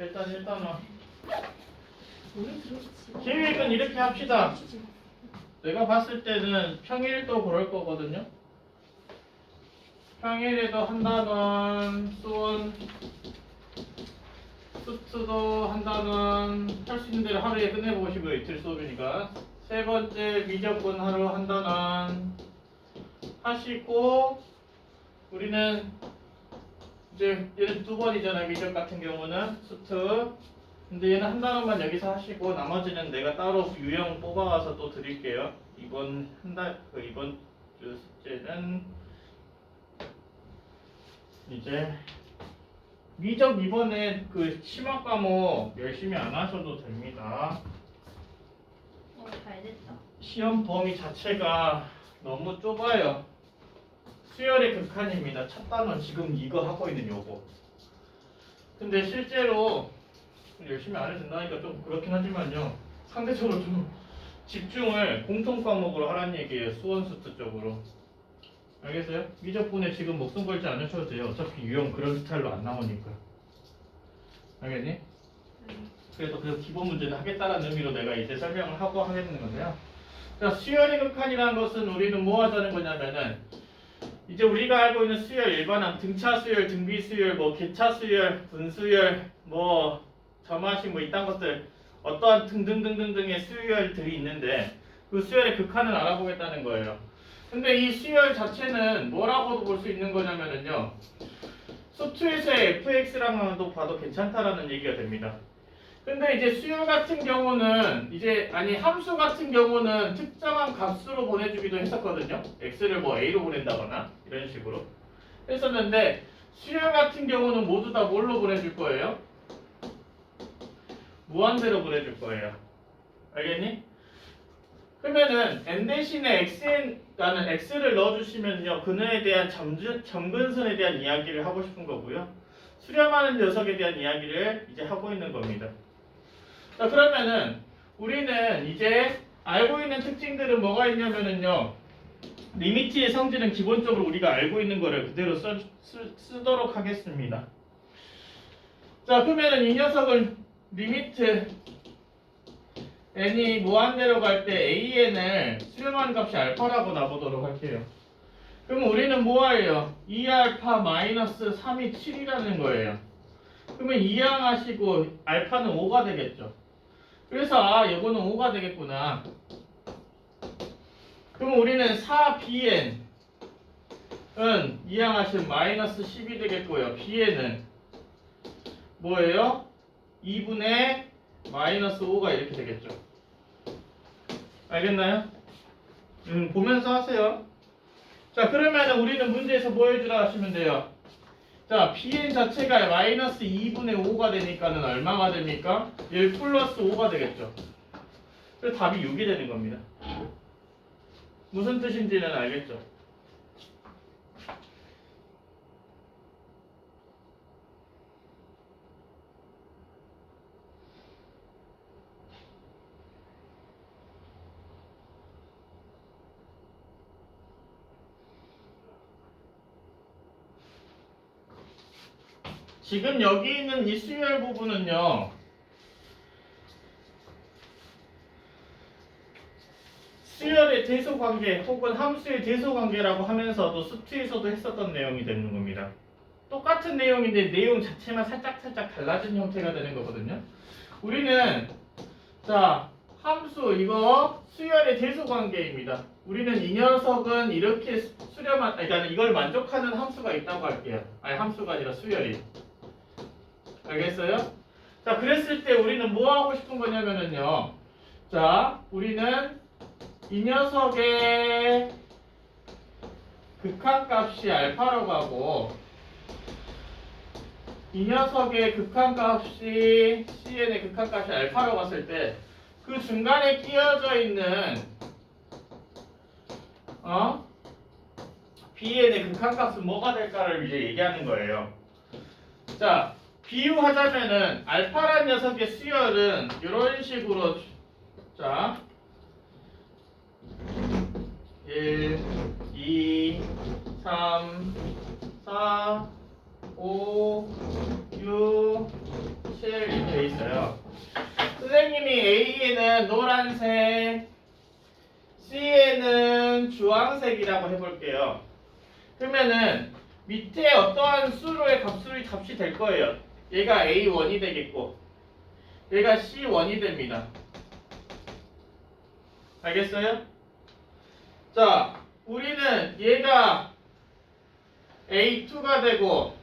일단 일단은. 계획은 이렇게 합시다. 내가 봤을 때는 평일도 그럴 거거든요. 평일에도 한다는 수원 수트도 한다는 할 수 있는 대로 하루에 끝내보고 싶어요. 이틀 수업이니까. 세 번째 미적분 하루 한다는 하시고 우리는 이제 얘는 두 번이잖아요. 미적 같은 경우는 수트 근데 얘는 한 단어만 여기서 하시고 나머지는 내가 따로 유형 뽑아와서 또 드릴게요. 이번 한달그 이번 주 숙제는 이제 미적 이번에 그 심화 과목 열심히 안 하셔도 됩니다. 어, 잘 됐다. 시험 범위 자체가 너무 좁아요. 수열의 극한입니다. 첫 단원 지금 이거 하고 있는 요거. 근데 실제로 열심히 안 해도 된다니까 좀 그렇긴 하지만요. 상대적으로 좀 집중을 공통 과목으로 하라는 얘기예요. 수원수트 쪽으로. 알겠어요? 미적분에 지금 목숨 걸지 않으셔도 돼요. 어차피 유형 그런 스타일로 안 나오니까. 알겠니? 그래서 그 기본 문제는 하겠다라는 의미로 내가 이제 설명을 하고 하겠는 건데요. 자, 수열의 극한이라는 것은 우리는 뭐 하자는 거냐면은 이제 우리가 알고 있는 수열 일반항 등차 수열, 등비 수열, 뭐 개차 수열, 분수열, 뭐 점화시 뭐 이딴 것들 어떠한 등등등등등의 수열들이 있는데 그 수열의 극한을 알아보겠다는 거예요. 근데 이 수열 자체는 뭐라고도 볼 수 있는 거냐면은요. 수투에서의 fx랑도 봐도 괜찮다라는 얘기가 됩니다. 근데 이제 수열 같은 경우는 이제 아니 함수 같은 경우는 특정한 값으로 보내주기도 했었거든요. x를 뭐 a로 보낸다거나 이런 식으로 했었는데 수열 같은 경우는 모두 다 뭘로 보내줄 거예요? 무한대로 보내줄 거예요. 알겠니? 그러면은 n 대신에 x라는 x를 넣어주시면요 그녀에 대한 점진, 점근선에 대한 이야기를 하고 싶은 거고요. 수렴하는 녀석에 대한 이야기를 이제 하고 있는 겁니다. 자 그러면은 우리는 이제 알고 있는 특징들은 뭐가 있냐면은요 리미트의 성질은 기본적으로 우리가 알고 있는 거를 그대로 써, 쓰, 쓰도록 하겠습니다. 자 그러면은 이 녀석을 리미트 n이 무한대로 갈 때 an을 수렴하는 값이 알파라고 놔보도록 할게요. 그럼 우리는 뭐예요? 2알파 마이너스 3이 7이라는 거예요. 그러면 이항하시고 알파는 5가 되겠죠. 그래서 아 이거는 5가 되겠구나. 그럼 우리는 4bn은 이항하시면 마이너스 10이 되겠고요. bn은 뭐예요? 2분의 마이너스 5가 이렇게 되겠죠. 알겠나요? 음, 보면서 하세요. 자, 그러면 우리는 문제에서 뭐 해주라 하시면 돼요. 자, bn 자체가 마이너스 2분의 5가 되니까는 얼마가 됩니까? 1 플러스 5가 되겠죠. 그래서 답이 6이 되는 겁니다. 무슨 뜻인지는 알겠죠? 지금 여기 있는 이 수열 부분은요. 수열의 대소 관계 혹은 함수의 대소 관계라고 하면서도 수트에서도 했었던 내용이 되는 겁니다. 똑같은 내용인데 내용 자체만 살짝 살짝 달라진 형태가 되는 거거든요. 우리는 자 함수 이거 수열의 대소 관계입니다. 우리는 이 녀석은 이렇게 수렴한 그러니까 이걸 만족하는 함수가 있다고 할게요. 아니 함수가 아니라 수열이. 알겠어요? 자, 그랬을 때 우리는 뭐 하고 싶은 거냐면은요. 자, 우리는 이 녀석의 극한값이 알파라고 하고 이 녀석의 극한값이 cn의 극한값이 알파라고 봤을 때 그 중간에 끼어져 있는 어? bn의 극한값은 뭐가 될까를 이제 얘기하는 거예요. 자, 비유하자면은 알파란 녀석의 수열은 이런 식으로 자 1, 2, 3, 4, 5, 6, 7 이렇게 돼 있어요. 선생님이 A에는 노란색, C에는 주황색이라고 해볼게요. 그러면은 밑에 어떠한 수로의 값이 값이 될 거예요. 얘가 A1이 되겠고, 얘가 C1이 됩니다. 알겠어요? 자, 우리는 얘가 A2가 되고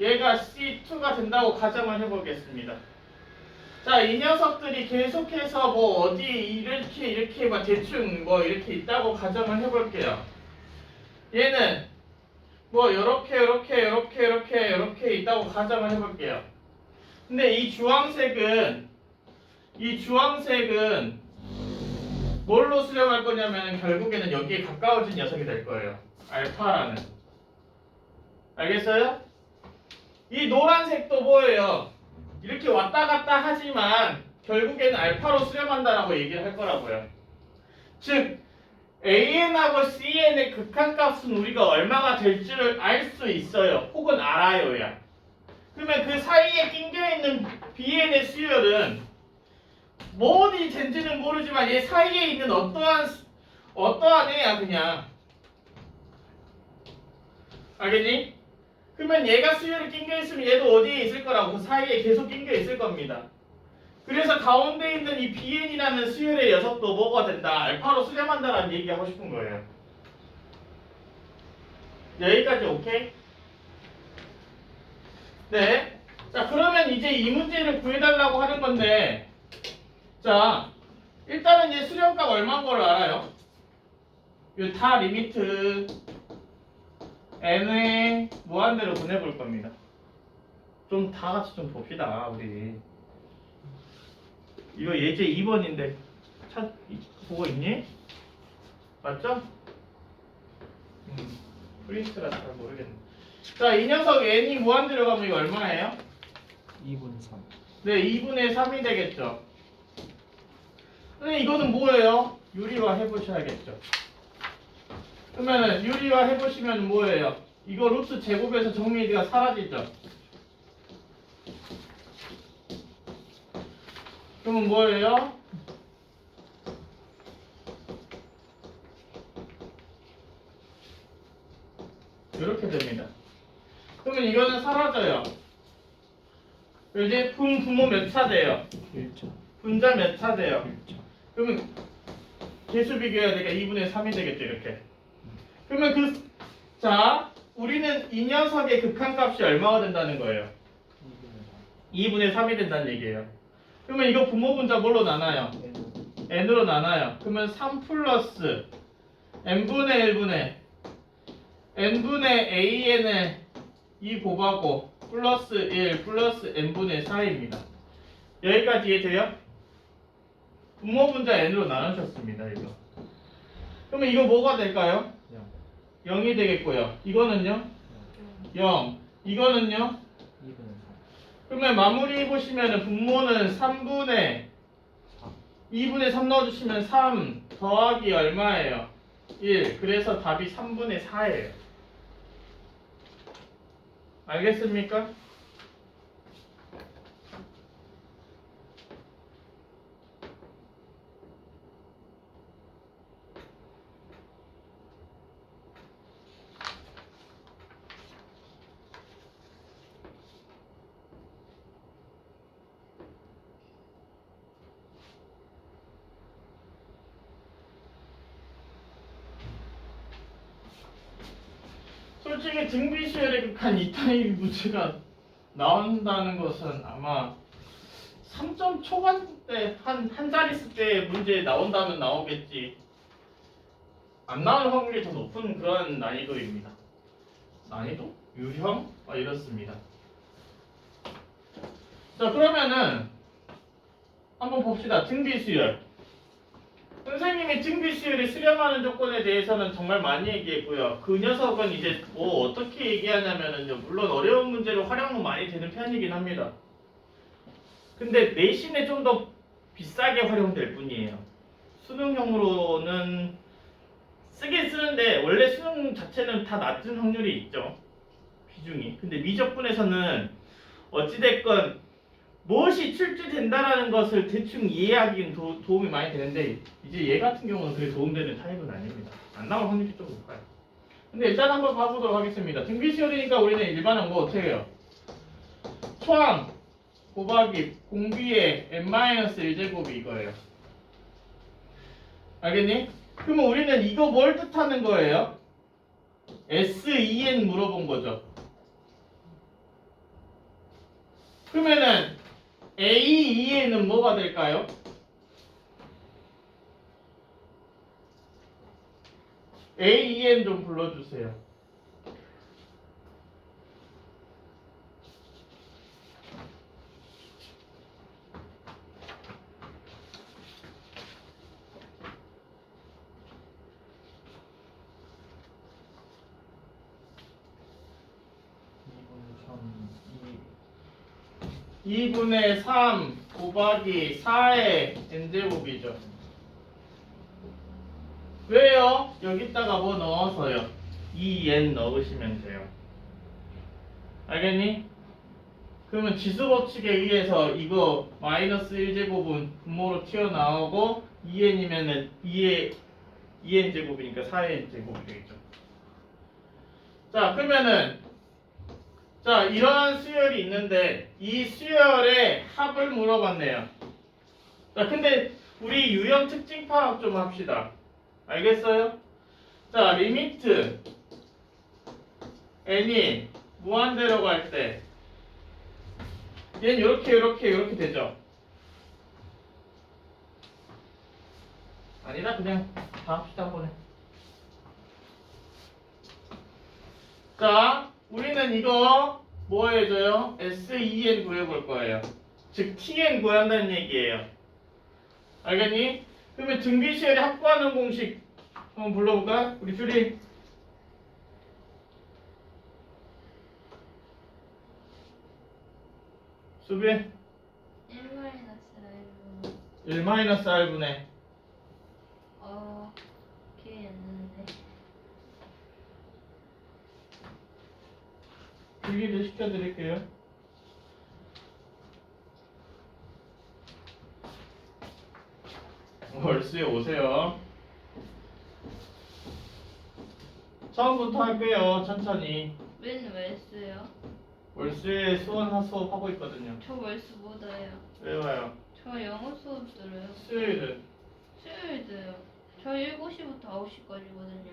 얘가 C2가 된다고 가정을 해보겠습니다. 자, 이 녀석들이 계속해서 뭐 어디 이렇게 이렇게 막 대충 뭐 이렇게 있다고 가정을 해볼게요. 얘는 뭐 이렇게 이렇게 이렇게 이렇게 이렇게 있다고 가정을 해볼게요. 근데 이 주황색은 이 주황색은 뭘로 수렴할 거냐면 결국에는 여기에 가까워진 녀석이 될 거예요. 알파라는. 알겠어요? 이 노란색도 뭐예요? 이렇게 왔다 갔다 하지만 결국에는 알파로 수렴한다라고 얘기를 할 거라고요. 즉 AN하고 CN의 극한값은 우리가 얼마가 될 줄을 알 수 있어요. 혹은 알아요야. 그러면 그 사이에 낑겨 있는 BN의 수열은 뭐 어디 된지는 모르지만 얘 사이에 있는 어떠한 수- 어떠한 애야 그냥 알겠니? 그러면 얘가 수열이 낑겨 있으면 얘도 어디에 있을 거라고 그 사이에 계속 낑겨 있을 겁니다. 그래서 가운데 있는 이 BN이라는 수열의 녀석도 뭐가 된다? 알파로 수렴한다라는 얘기 하고 싶은 거예요. 여기까지 오케이? 네. 자 그러면 이제 이 문제를 구해달라고 하는 건데 자 일단은 이제 수렴값 얼마인 걸 알아요? 이타 리미트 n의 무한대로 보내볼 겁니다. 좀 다 같이 좀 봅시다 우리. 이거 예제 2번인데 찾 보고 있니? 맞죠? 음, 프린트라 잘 모르겠네. 자, 이 녀석 n이 무한대로 가면 이거 얼마예요? 2분 3. 네, 2분의 3이 되겠죠. 근데 이거는 뭐예요? 유리화 해보셔야겠죠. 그러면은 유리화 해보시면 뭐예요? 이거 루트 제곱에서 정리가 사라지죠. 그러면 뭐예요? 이렇게 됩니다. 그러면 이거는 사라져요. 이제 분 부모 몇 차 돼요? 1차. 분자 몇 차 돼요? 1차. 그러면 개수 비교해야 되니까 2분의 3이 되겠죠 이렇게. 그러면 그 자 우리는 이 녀석의 극한값이 얼마가 된다는 거예요? 2분의 3이 된다는 얘기예요. 그러면 이거 부모 분자 뭘로 나눠요? n으로 나눠요. 그러면 3 플러스 n분의 1분의 n분의 an의 이 곱하고 플러스 1 플러스 n분의 4입니다. 여기까지 이해돼요? 분모 분자 n으로 나누셨습니다. 이거. 그러면 이거 뭐가 될까요? 0이 되겠고요. 이거는요? 0. 이거는요? 2분 3. 그러면 마무리 보시면은 분모는 3분의 4. 2분의 3 넣어주시면 3 더하기 얼마예요? 1. 그래서 답이 3분의 4예요. 알겠습니까? 솔직히 등비수열의 극한 이타입 문제가 나온다는 것은 아마 3점 초반 때, 한, 한 자릿수 때 문제 나온다면 나오겠지. 안 나올 확률이 더 높은 그런 난이도입니다. 난이도? 유형? 아, 이렇습니다. 자, 그러면은, 한번 봅시다. 등비수열. 선생님이 등비수열이 수렴하는 조건에 대해서는 정말 많이 얘기했고요. 그 녀석은 이제 뭐 어떻게 얘기하냐면은요. 물론 어려운 문제로 활용은 많이 되는 편이긴 합니다. 근데 내신에 좀 더 비싸게 활용될 뿐이에요. 수능형으로는 쓰긴 쓰는데 원래 수능 자체는 다 낮은 확률이 있죠. 비중이. 근데 미적분에서는 어찌됐건 무엇이 출제된다라는 것을 대충 이해하기엔 도, 도움이 많이 되는데 이제 얘 같은 경우는 그게 도움되는 타입은 아닙니다. 안 나올 확률이 좀 높아요. 근데 일단 한번 봐보도록 하겠습니다. 등비시열이니까 우리는 일반한 거 어떻게 해요? 초항 곱하기 공비의 n-1제곱이 이거예요. 알겠니? 그러면 우리는 이거 뭘 뜻하는 거예요? SEN 물어본 거죠. 그러면은 AEN은 뭐가 될까요? AEN 좀 불러주세요. 이분 3, 2분의 3 곱하기 4의 n제곱이죠. 왜요? 여기다가 뭐 넣어서요? 2n 넣으시면 돼요. 알겠니? 그러면 지수 법칙에 의해서 이거 마이너스 1제곱은 분모로 튀어나오고 2n이면은 2의 2n 제곱이니까 4n 제곱이 되겠죠. 자, 그러면은 자, 이러한 수열이 있는데 이 수열의 합을 물어봤네요. 자, 근데 우리 유형 특징 파악 좀 합시다. 알겠어요? 자, 리미트 n이 무한대로 갈 때 얘는 이렇게 이렇게 이렇게 되죠. 아니다 그냥 다 합시다 한번에. 자, 우리는 이거 뭐 해줘요? SEN 구해볼 거예요. 즉 TN 구한다는 얘기예요. 알겠니? 그러면 등비시열이 확보하는 공식 한번 불러볼까? 우리 줄이 수비 1 마이너스 1분 1-R분의 어 기회 있는데 필기를 시켜드릴게요. 월수에 오세요. 처음부터 할게요. 천천히. 웬 월수요? 월수에 수원 수업 하고 있거든요. 저 월수 못 와요 외워요. 저 영어 수업 들어요 수요일은 수요일도요 저 7시부터 9시까지거든요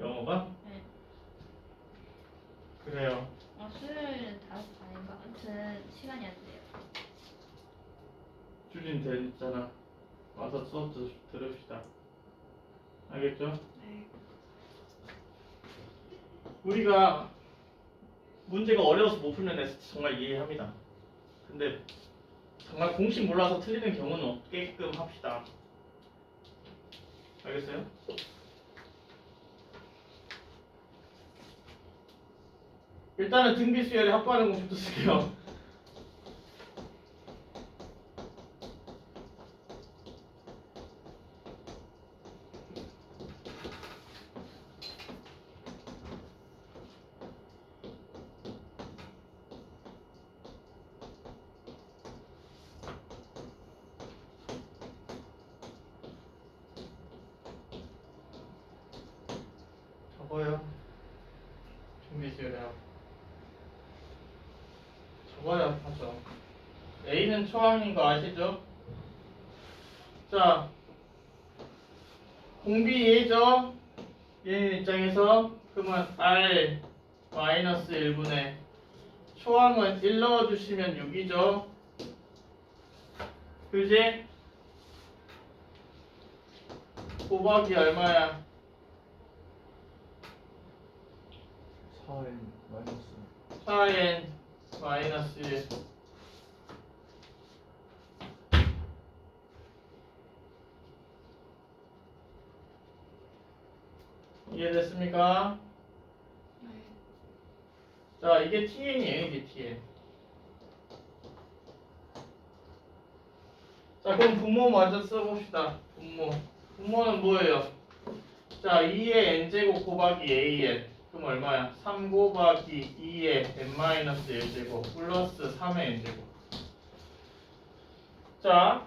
영어가? 네. 그래요. 어 수요일은 5시 반인가? 아무튼 시간이 안 돼요 주진 됐잖아. 와서 수업 좀 들읍시다. 알겠죠? 네 우리가 문제가 어려워서 못 풀면 내가 정말 이해합니다. 근데 정말 공식 몰라서 틀리는 경우는 없게끔 합시다. 알겠어요? 일단은 등비 수열에 확보하는 공식도 쓸게요. 적어요. 등비 수열에 확. 적 어요, 하죠. A는 초항인 거 아시죠? 자, 공비 예죠? 얘 입장에서 그러면 R 마이너스 1분의 초항은 1 넣어주시면 6이죠? 그지? 곱하기 얼마야? 4n 마이너스 4n 마이너스 1 이해됐습니까? 자 이게 TN이에요 이게 TN. 자 그럼 분모 먼저 써봅시다. 분모. 분모는 뭐예요? 자 2의 n제곱 곱하기 an 그럼 얼마야? 3 곱하기 2의 n-1제곱 플러스 3의 n제곱 자,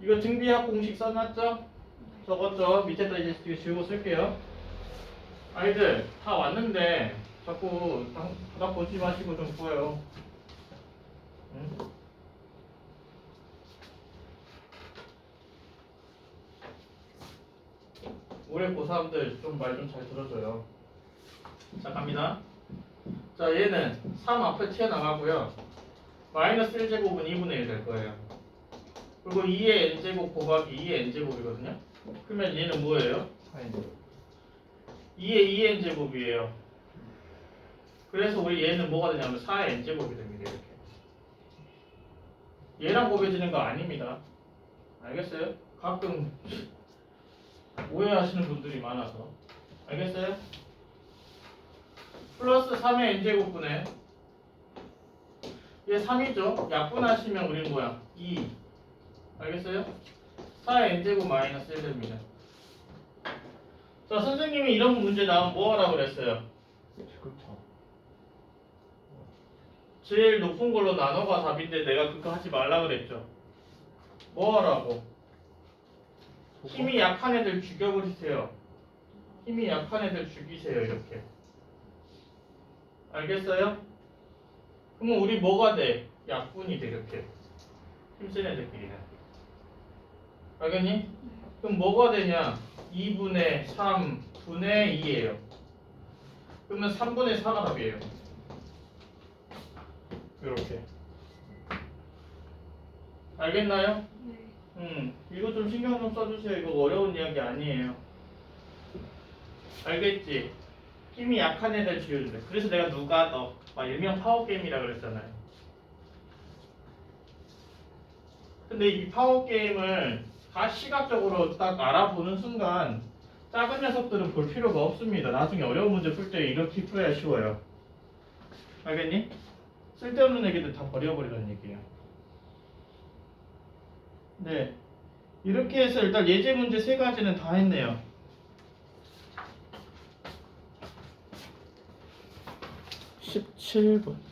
이거 등비합 공식 써놨죠? 적었죠? 밑에다 이제 지우고 쓸게요. 아이들 다 왔는데 자꾸 당- 바닥 보지 마시고 좀 구해요. 응? 올해 고3들 좀 말 좀 잘 들어줘요. 자, 갑니다. 자, 얘는 3 앞에 튀어나가고요. 마이너스 1제곱은 2분의 1 될 거예요. 그리고 2의 n제곱 곱하기 2의 n제곱이거든요. 그러면 얘는 뭐예요? 4인 2의 2n제곱이에요. 그래서 우리 얘는 뭐가 되냐면 4의 n제곱이 됩니다. 이렇게. 얘랑 곱해지는 거 아닙니다. 알겠어요? 가끔 오해하시는 분들이 많아서. 알겠어요? 플러스 3의 n제곱분에 얘 3이죠? 약분하시면 우리는 뭐야? 2. 알겠어요? 4의 n제곱 마이너스 1 됩니다. 자, 선생님이 이런 문제 나오면 뭐 하라고 그랬어요? 그렇죠. 제일 높은 걸로 나눠가 답인데 내가 그거 하지 말라 그랬죠. 뭐 하라고? 힘이 약한 애들 죽여버리세요. 힘이 약한 애들 죽이세요, 이렇게. 알겠어요? 그러면 우리 뭐가 돼? 약분이 돼, 이렇게. 힘센 애들끼리는. 알겠니? 그럼 뭐가 되냐? 2분의 3 분의 2예요. 그러면 3분의 4가 답이에요. 이렇게. 알겠나요? 네. 음, 이거 좀 신경 좀 써주세요. 이거 어려운 이야기 아니에요. 알겠지? 힘이 약한 애들 지워준대. 그래서 내가 누가 너, 막 일명 파워게임이라 그랬잖아요. 근데 이 파워게임을 다 시각적으로 딱 알아보는 순간 작은 녀석들은 볼 필요가 없습니다. 나중에 어려운 문제 풀 때 이렇게 풀어야 쉬워요. 알겠니? 쓸데없는 얘기들 다 버려버리라는 얘기예요. 네. 이렇게 해서 일단 예제 문제 세 가지는 다 했네요. 17번.